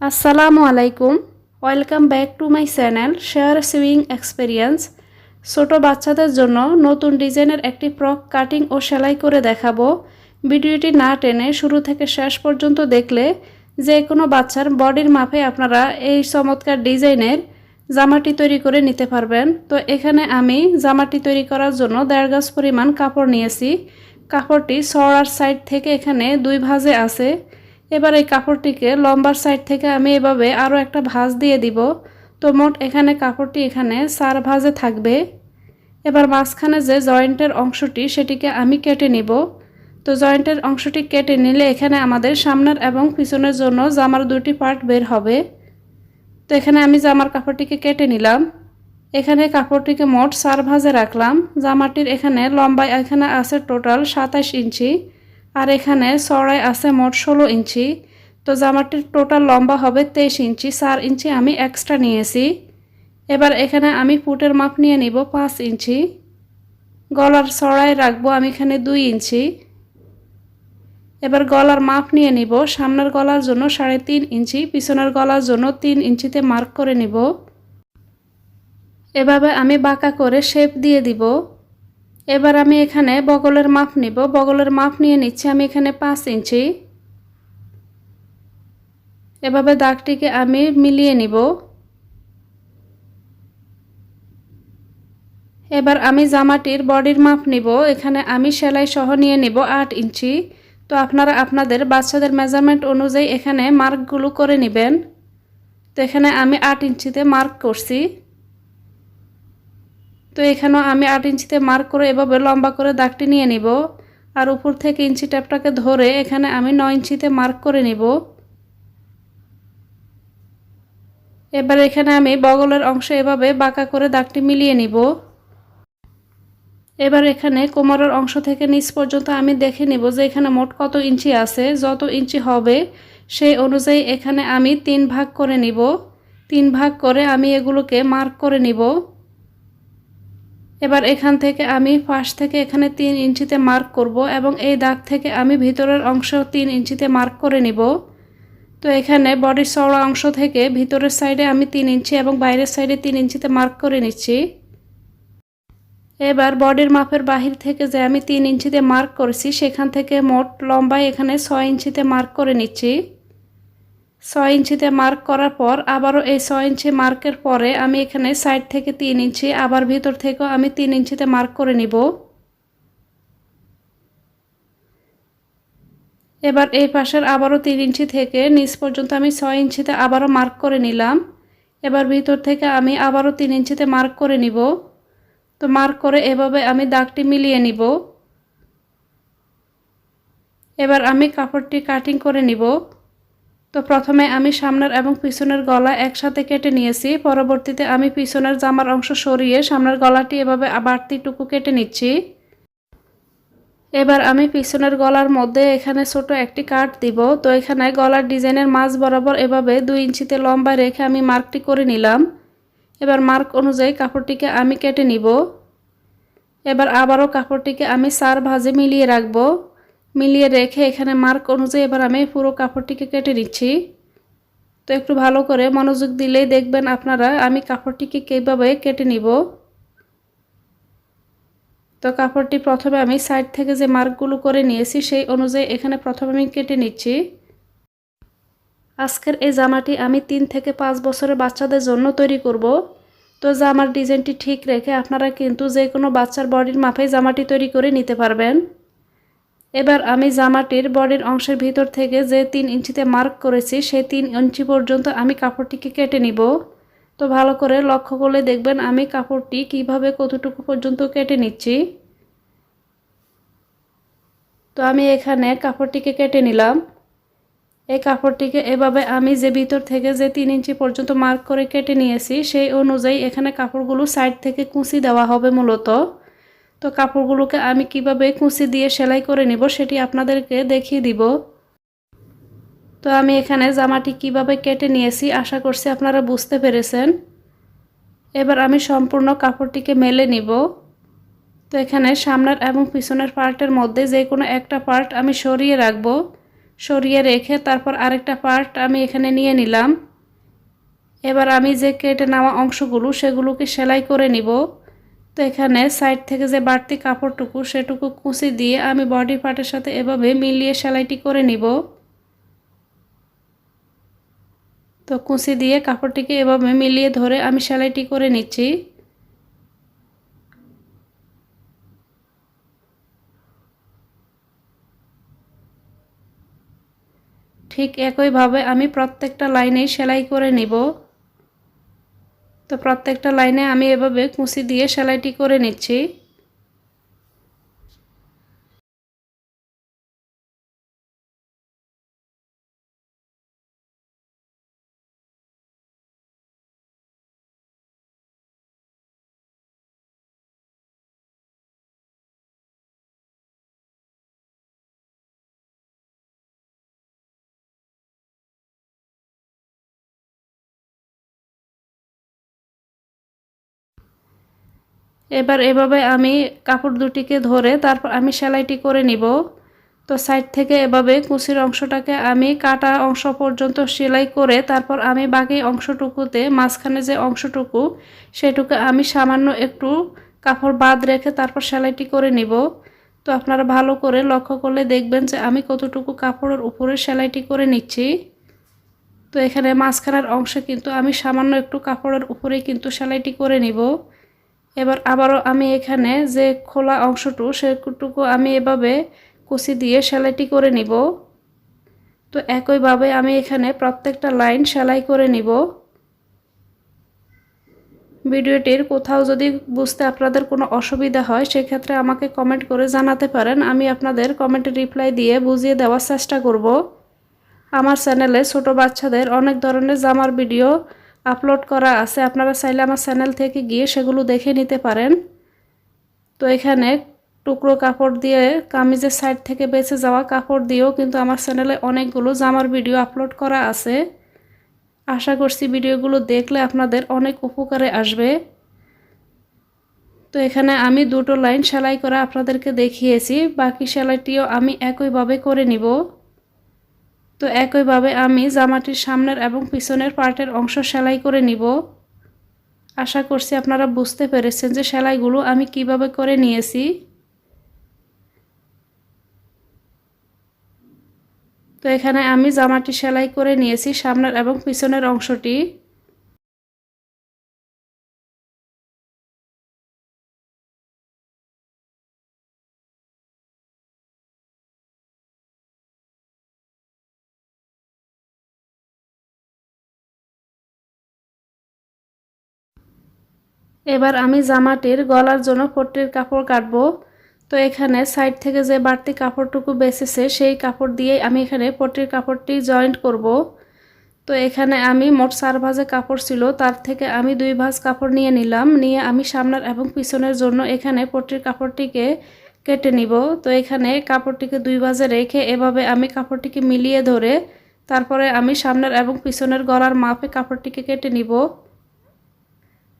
আসসালামু আলাইকুম welcome back to my channel share swing experience ছোট বাচ্চাদের জন্য নতুন ডিজাইনের একটি ফ্রক কাটিং ও সেলাই করে দেখাবো। ভিডিওটি না টেনে শুরু থেকে শেষ পর্যন্ত দেখলে যে কোনো বাচ্চার বডির মাপে আপনারা এই চমৎকার ডিজাইনের জামাটি তৈরি করে নিতে পারবেন। তো এখানে আমি জামাটি তৈরি করার জন্য দেড় গাছ পরিমাণ কাপড় নিয়েছি। কাপড়টি সরার সাইড থেকে এখানে দুই ভাজে আছে। এবার এই কাপড়টিকে লম্বার সাইড থেকে আমি এভাবে আরও একটা ভাঁজ দিয়ে দিব। তো মোট এখানে কাপড়টি এখানে সার ভাঁজে থাকবে। এবার মাঝখানে যে জয়েন্টের অংশটি সেটিকে আমি কেটে নিব। তো জয়েন্টের অংশটি কেটে নিলে এখানে আমাদের সামনের এবং পিছনের জন্য জামার দুটি পার্ট বের হবে। তো এখানে আমি জামার কাপড়টিকে কেটে নিলাম। এখানে কাপড়টিকে মোট সার ভাঁজে রাখলাম। জামাটির এখানে লম্বায় এখানে আছে টোটাল সাতাশ ইঞ্চি। আর এখানে চড়াই আছে মোট ষোলো ইঞ্চি। তো জামাটির টোটাল লম্বা হবে তেইশ ইঞ্চি। চার ইঞ্চি আমি এক্সট্রা নিয়েছি। এবার এখানে আমি ফুটের মাপ নিয়ে নিব পাঁচ ইঞ্চি। গলার চড়াই রাখব আমি এখানে দুই ইঞ্চি। এবার গলার মাপ নিয়ে নিব। সামনের গলার জন্য সাড়ে তিন ইঞ্চি, পিছনের গলার জন্য তিন ইঞ্চিতে মার্ক করে নিব। এভাবে আমি বাঁকা করে শেপ দিয়ে দিব। এবার আমি এখানে বগলের মাপ নিব। বগলের মাপ নিয়ে নিচ্ছি আমি এখানে পাঁচ ইঞ্চি। এভাবে দাগটিকে আমি মিলিয়ে নিব। এবার আমি জামাটির বডির মাপ নিব। এখানে আমি সেলাই সহ নিয়ে নিব আট ইঞ্চি। তো আপনারা আপনাদের বাচ্চাদের মেজারমেন্ট অনুযায়ী এখানে মার্কগুলো করে নেবেন। তো এখানে আমি আট ইঞ্চিতে মার্ক করছি। তো এখানেও আমি আট ইঞ্চিতে মার্ক করে এভাবে লম্বা করে দাগটি নিয়ে নিব। আর উপর থেকে ইঞ্চি ট্যাপটাকে ধরে এখানে আমি নয় ইঞ্চিতে মার্ক করে নিব। এবার এখানে আমি বগলের অংশ এভাবে বাঁকা করে দাগটি মিলিয়ে নিব। এবার এখানে কোমরের অংশ থেকে নিচ পর্যন্ত আমি দেখে নিব যে এখানে মোট কত ইঞ্চি আছে। যত ইঞ্চি হবে সেই অনুযায়ী এখানে আমি তিন ভাগ করে নিব। তিন ভাগ করে আমি এগুলোকে মার্ক করে নিব। এবার এখান থেকে আমি ফার্স্ট থেকে এখানে তিন ইঞ্চিতে মার্ক করব এবং এই দাগ থেকে আমি ভিতরের অংশ তিন ইঞ্চিতে মার্ক করে নিব। তো এখানে বডির চওড়া অংশ থেকে ভিতরের সাইডে আমি তিন ইঞ্চি এবং বাইরের সাইডে তিন ইঞ্চিতে মার্ক করে নিচ্ছি। এবার বডির মাপের বাহির থেকে যে আমি তিন ইঞ্চিতে মার্ক করেছি, সেখান থেকে মোট লম্বায় এখানে ছয় ইঞ্চিতে মার্ক করে নিচ্ছি। ছয় ইঞ্চিতে মার্ক করার পর আবারও এই ছয় ইঞ্চি মার্কের পরে আমি এখানে সাইড থেকে তিন ইঞ্চি, আবার ভিতর থেকেও আমি তিন ইঞ্চিতে মার্ক করে নিব। এবার এই পাশের আবারও তিন ইঞ্চি থেকে নিচ পর্যন্ত আমি ছয় ইঞ্চিতে আবারও মার্ক করে নিলাম। এবার ভিতর থেকে আমি আবারও তিন ইঞ্চিতে মার্ক করে নিব। তো মার্ক করে এভাবে আমি দাগটি মিলিয়ে নিব। এবার আমি কাপড়টি কাটিং করে নিব। তো প্রথমে আমি সামনের এবং পিছনের গলা একসাথে কেটে নিয়েছি। পরবর্তীতে আমি পিছনের জামার অংশ সরিয়ে সামনের গলাটি এভাবে বাড়তিটুকু কেটে নিচ্ছি। এবার আমি পিছনের গলার মধ্যে এখানে ছোট একটি কাট দিব। তো এখানে গলার ডিজাইনের মাঝ বরাবর এভাবে দুই ইঞ্চিতে লম্বা রেখে আমি মার্কটি করে নিলাম। এবার মার্ক অনুযায়ী কাপড়টিকে আমি কেটে নিব। এবার আবারও কাপড়টিকে আমি সার ভাজে মিলিয়ে রাখব। মিলিয়ে রেখে এখানে মার্ক অনুযায়ী এবার আমি পুরো কাপড়টিকে কেটে নিচ্ছি। তো একটু ভালো করে মনোযোগ দিলেই দেখবেন আপনারা আমি কাপড়টিকে কীভাবে কেটে নিব। তো কাপড়টি প্রথমে আমি সাইড থেকে যে মার্কগুলো করে নিয়েছি সেই অনুযায়ী এখানে প্রথমে আমি কেটে নিচ্ছি। আজকের এই জামাটি আমি তিন থেকে পাঁচ বছরের বাচ্চাদের জন্য তৈরি করব। তো জামার ডিজাইনটি ঠিক রেখে আপনারা কিন্তু যে কোনো বাচ্চার বডির মাপে জামাটি তৈরি করে নিতে পারবেন। এবার আমি জামাটির বডির অংশের ভিতর থেকে যে তিন ইঞ্চিতে মার্ক করেছি, সেই তিন ইঞ্চি পর্যন্ত আমি কাপড়টিকে কেটে নিব। তো ভালো করে লক্ষ্য করলে দেখবেন আমি কাপড়টি কীভাবে কতটুকু পর্যন্ত কেটে নিচ্ছি। তো আমি এখানে কাপড়টিকে কেটে নিলাম। এই কাপড়টিকে এভাবে আমি যে ভিতর থেকে যে তিন ইঞ্চি পর্যন্ত মার্ক করে কেটে নিয়েছি, সেই অনুযায়ী এখানে কাপড়গুলো সাইড থেকে কুচি দেওয়া হবে মূলত। তো কাপড়গুলোকে আমি কীভাবে কুচি দিয়ে সেলাই করে নিব সেটি আপনাদেরকে দেখিয়ে দিব। তো আমি এখানে জামাটি কীভাবে কেটে নিয়েছি আশা করছি আপনারা বুঝতে পেরেছেন। এবার আমি সম্পূর্ণ কাপড়টিকে মেলে নিব। তো এখানে সামনের এবং পিছনের পার্টের মধ্যে যে কোনো একটা পার্ট আমি সরিয়ে রাখব। সরিয়ে রেখে তারপর আরেকটা পার্ট আমি এখানে নিয়ে নিলাম। এবার আমি যে কেটে নেওয়া অংশগুলো সেগুলোকে সেলাই করে নিব। তো এখানে সাইড থেকে যে বাড়তি কাপড়টুকু, সেটুকু কুচি দিয়ে আমি বডি পার্টের সাথে এভাবে মিলিয়ে সেলাইটি করে নিব। তো কুচি দিয়ে কাপড়টিকে এভাবে মিলিয়ে ধরে আমি সেলাইটি করে নিচ্ছি। ঠিক একইভাবে আমি প্রত্যেকটা লাইনেই সেলাই করে নিব। তো প্রত্যেকটা লাইনে আমি এভাবে কুচি দিয়ে সেলাইটি করে নিচ্ছি। এবার এভাবে আমি কাপড় দুটিকে ধরে তারপর আমি সেলাইটি করে নিব। তো সাইড থেকে এভাবে কুচির অংশটাকে আমি কাটা অংশ পর্যন্ত সেলাই করে তারপর আমি বাকি অংশটুকুতে মাঝখানে যে অংশটুকু, সেটুকু আমি সামান্য একটু কাপড় বাদ রেখে তারপর সেলাইটি করে নিব। তো আপনারা ভালো করে লক্ষ্য করলে দেখবেন যে আমি কতটুকু কাপড়ের উপরে সেলাইটি করে নিচ্ছি। তো এখানে মাঝখানের অংশে কিন্তু আমি সামান্য একটু কাপড়ের উপরে কিন্তু সেলাইটি করে নিব। এবার আবারও আমি এখানে যে খোলা অংশটু, সেটুকু আমি এভাবে কুচি দিয়ে সেলাইটি করে নিব। তো একইভাবে আমি এখানে প্রত্যেকটা লাইন সেলাই করে নিব। ভিডিওটির কোথাও যদি বুঝতে আপনাদের কোনো অসুবিধা হয়, সেক্ষেত্রে আমাকে কমেন্ট করে জানাতে পারেন। আমি আপনাদের কমেন্টে রিপ্লাই দিয়ে বুঝিয়ে দেওয়ার চেষ্টা করব। আমার চ্যানেলে ছোট বাচ্চাদের অনেক ধরনের জামার ভিডিও আপলোড করা আছে, আপনারা চাইলে আমার চ্যানেল থেকে গিয়ে সেগুলো দেখে নিতে পারেন। তো এখানে টুকরো কাপড় দিয়ে কামিজের সাইড থেকে বেঁচে যাওয়া কাপড় দিয়েও কিন্তু আমার চ্যানেলে অনেকগুলো জামার ভিডিও আপলোড করা আছে। আশা করছি ভিডিওগুলো দেখলে আপনাদের অনেক উপকারে আসবে। তো এখানে আমি দুটো লাইন সেলাই করা আপনাদেরকে দেখিয়েছি, বাকি সেলাইটিও আমি একইভাবে করে নিব। তো একইভাবে আমি জামাটির সামনের এবং পিছনের পার্টের অংশ সেলাই করে নিব। আশা করছি আপনারা বুঝতে পেরেছেন যে সেলাইগুলো আমি কীভাবে করে নিয়েছি। তো এখানে আমি জামাটি সেলাই করে নিয়েছি সামনের এবং পিছনের অংশটি। এবার আমি জামাটির গলার জন্য পট্টির কাপড় কাটবো। তো এখানে সাইড থেকে যে বাড়তি কাপড়টুকু বেঁচেছে, সেই কাপড় দিয়ে আমি এখানে পট্টির কাপড়টি জয়েন্ট করব। তো এখানে আমি মোট চার ভাজে কাপড় ছিল, তার থেকে আমি দুই ভাজ কাপড় নিয়ে নিলাম। নিয়ে আমি সামনের এবং পিছনের জন্য এখানে পট্টির কাপড়টিকে কেটে নিব। তো এখানে কাপড়টিকে দুই ভাজে রেখে এভাবে আমি কাপড়টিকে মিলিয়ে ধরে, তারপরে আমি সামনের এবং পিছনের গলার মাপে কাপড়টিকে কেটে নিব।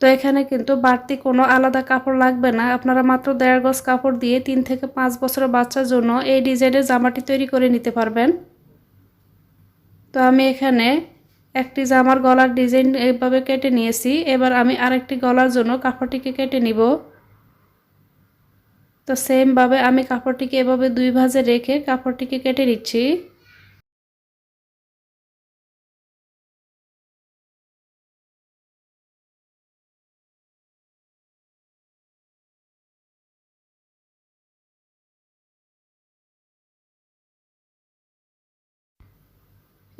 তো এখানে কিন্তু বাড়তি কোনো আলাদা কাপড় লাগবে না। আপনারা মাত্র দেড় গজ কাপড় দিয়ে তিন থেকে পাঁচ বছরের বাচ্চার জন্য এই ডিজাইনের জামাটি তৈরি করে নিতে পারবেন। তো আমি এখানে একটি জামার গলার ডিজাইন এইভাবে কেটে নিয়েছি। এবার আমি আরেকটি গলার জন্য কাপড়টিকে কেটে নিব। তো সেমভাবে আমি কাপড়টিকে এভাবে দুই ভাজে রেখে কাপড়টিকে কেটে নিচ্ছি।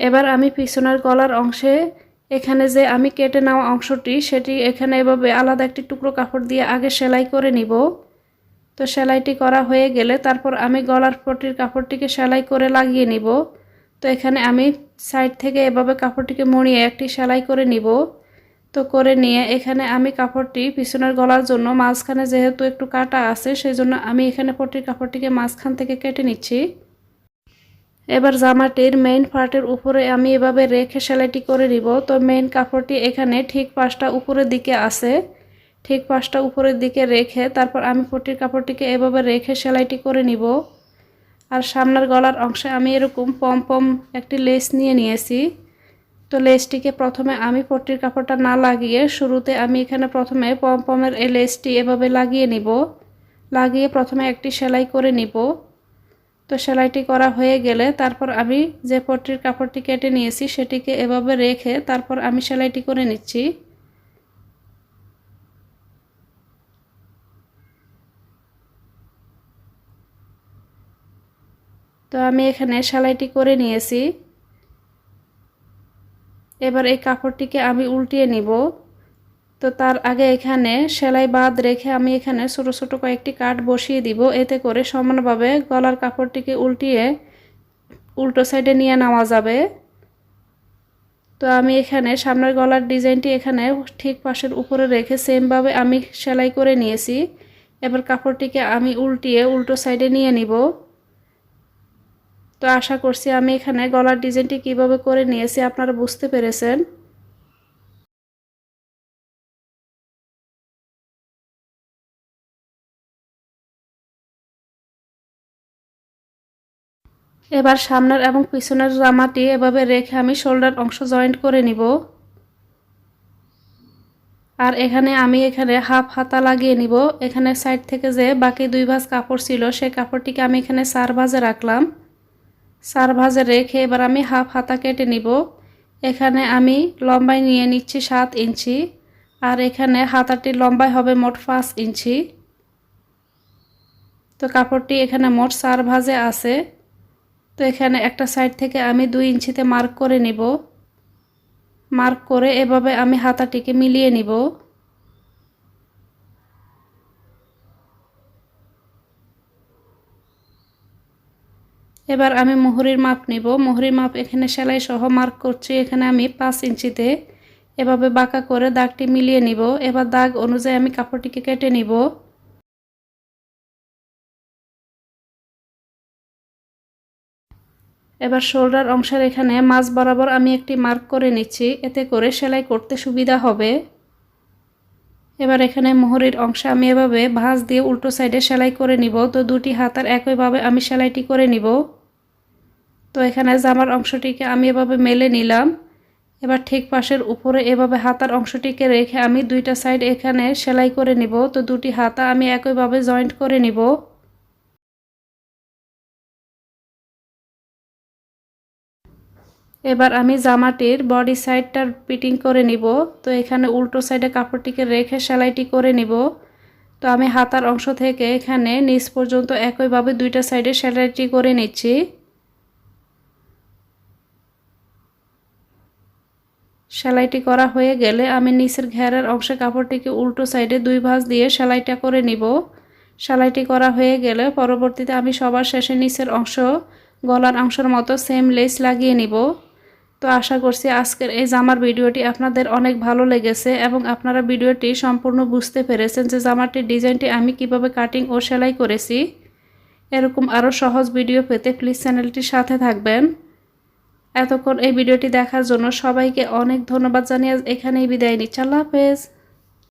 এবার আমি পিছনের গলার অংশে, এখানে যে আমি কেটে নেওয়া অংশটি, সেটি এখানে এভাবে আলাদা একটি টুকরো কাপড় দিয়ে আগে সেলাই করে নিব। তো সেলাইটি করা হয়ে গেলে তারপর আমি গলার পটির কাপড়টিকে সেলাই করে লাগিয়ে নিব। তো এখানে আমি সাইড থেকে এভাবে কাপড়টিকে মড়িয়ে একটি সেলাই করে নিব। তো করে নিয়ে এখানে আমি কাপড়টি পিছনের গলার জন্য, মাঝখানে যেহেতু একটু কাটা আছে সেই জন্য আমি এখানে পটির কাপড়টিকে মাঝখান থেকে কেটে নিচ্ছি। এবার জামাটির মেইন পার্টের উপরে আমি এভাবে রেখে সেলাইটি করে নিব। তো মেইন কাপড়টি এখানে ঠিক পাশটা উপরের দিকে আছে। ঠিক পাশটা উপরের দিকে রেখে তারপর আমি পটির কাপড়টিকে এভাবে রেখে সেলাইটি করে নিব। আর সামনের গলার অংশে আমি এরকম পম পম একটি লেস নিয়ে নিয়েছি। তো লেসটিকে প্রথমে আমি পট্টির কাপড়টা না লাগিয়ে শুরুতে আমি এখানে প্রথমে পম পমের এই লেসটি এভাবে লাগিয়ে নিব। লাগিয়ে প্রথমে একটি সেলাই করে নিব। তো সেলাইটি করা হয়ে গেলে তারপর আমি যে পট্টির কাপড়টি কেটে নিয়েছি সেটিকে এভাবে রেখে তারপর আমি সেলাইটি করে নিচ্ছি। তো আমি এখানে সেলাইটি করে নিয়েছি। এবার এই কাপড়টিকে আমি উল্টিয়ে নিব। তো তার আগে এখানে সেলাই বাদ রেখে আমি এখানে ছোট ছোট কয়েকটি কাট বসিয়ে দিব। এতে করে সমানভাবে গলার কাপড়টিকে উল্টিয়ে উল্টো সাইডে নিয়ে নেওয়া যাবে। তো আমি এখানে সামনের গলার ডিজাইনটি এখানে ঠিক পাশের উপরে রেখে সেমভাবে আমি সেলাই করে নিয়েছি। এবার কাপড়টিকে আমি উল্টিয়ে উল্টো সাইডে নিয়ে নিব। তো আশা করছি আমি এখানে গলার ডিজাইনটি কীভাবে করে নিয়েছি আপনারা বুঝতে পেরেছেন। এবার সামনের এবং পিছনের জামাটি এভাবে রেখে আমি শোল্ডার অংশ জয়েন্ট করে নিব। আর এখানে আমি এখানে হাফ হাতা লাগিয়ে নিব। এখানে সাইড থেকে যে বাকি দুই ভাঁজ কাপড় ছিল সেই কাপড়টিকে আমি এখানে চার ভাজে রাখলাম। চার ভাজে রেখে এবার আমি হাফ হাতা কেটে নিব। এখানে আমি লম্বাই নিয়ে নিচ্ছি সাত ইঞ্চি, আর এখানে হাতাটি লম্বাই হবে মোট পাঁচ ইঞ্চি। তো কাপড়টি এখানে মোট চার ভাজে আছে। তো এখানে একটা সাইড থেকে আমি দুই ইঞ্চিতে মার্ক করে নিব। মার্ক করে এভাবে আমি হাতাটিকে মিলিয়ে নিব। এবার আমি মোহরির মাপ নিব। মোহরির মাপ এখানে সেলাই সহ মার্ক করছি। এখানে আমি পাঁচ ইঞ্চিতে এভাবে বাঁকা করে দাগটি মিলিয়ে নিব। এবার দাগ অনুযায়ী আমি কাপড়টিকে কেটে নিব। এবার শোল্ডার অংশের এখানে মাছ বরাবর আমি একটি মার্ক করে নিচ্ছি, এতে করে সেলাই করতে সুবিধা হবে। এবার এখানে মোহরির অংশে আমি এভাবে ভাঁজ দিয়ে উল্টো সাইডে সেলাই করে নিব, তো দুটি হাতার একইভাবে আমি সেলাইটি করে নিব। তো এখানে জামার অংশটিকে আমি এভাবে মেলে নিলাম। এবার ঠিক পাশের উপরে এভাবে হাতার অংশটিকে রেখে আমি দুইটা সাইড এখানে সেলাই করে নিব, তো দুটি হাতা আমি একইভাবে জয়েন্ট করে নিব। এবার আমি জামাটির বডি সাইডটার ফিটিং করে নিব। তো এখানে উল্টো সাইডে কাপড়টিকে রেখে সেলাইটি করে নিব। তো আমি হাতার অংশ থেকে এখানে নিচ পর্যন্ত একইভাবে দুইটা সাইডে সেলাইটি করে নিচ্ছি। সেলাইটি করা হয়ে গেলে আমি নিচের ঘেরের অংশে কাপড়টিকে উল্টো সাইডে দুই ভাঁজ দিয়ে সেলাইটা করে নিব। সেলাইটি করা হয়ে গেলে পরবর্তীতে আমি সবার শেষে নিচের অংশ গলার অংশের মতো সেম লেস লাগিয়ে নিব। তো আশা করছি আজকের এই জামার ভিডিওটি আপনাদের অনেক ভালো লেগেছে এবং আপনারা ভিডিওটি সম্পূর্ণ বুঝতে পেরেছেন যে জামাটির ডিজাইনটি আমি কীভাবে কাটিং ও সেলাই করেছি। এরকম আরও সহজ ভিডিও পেতে প্লিজ চ্যানেলটির সাথে থাকবেন। এতক্ষণ এই ভিডিওটি দেখার জন্য সবাইকে অনেক ধন্যবাদ জানিয়ে এখানেই বিদায় নিচ্ছি। আল্লাহ হাফেজ।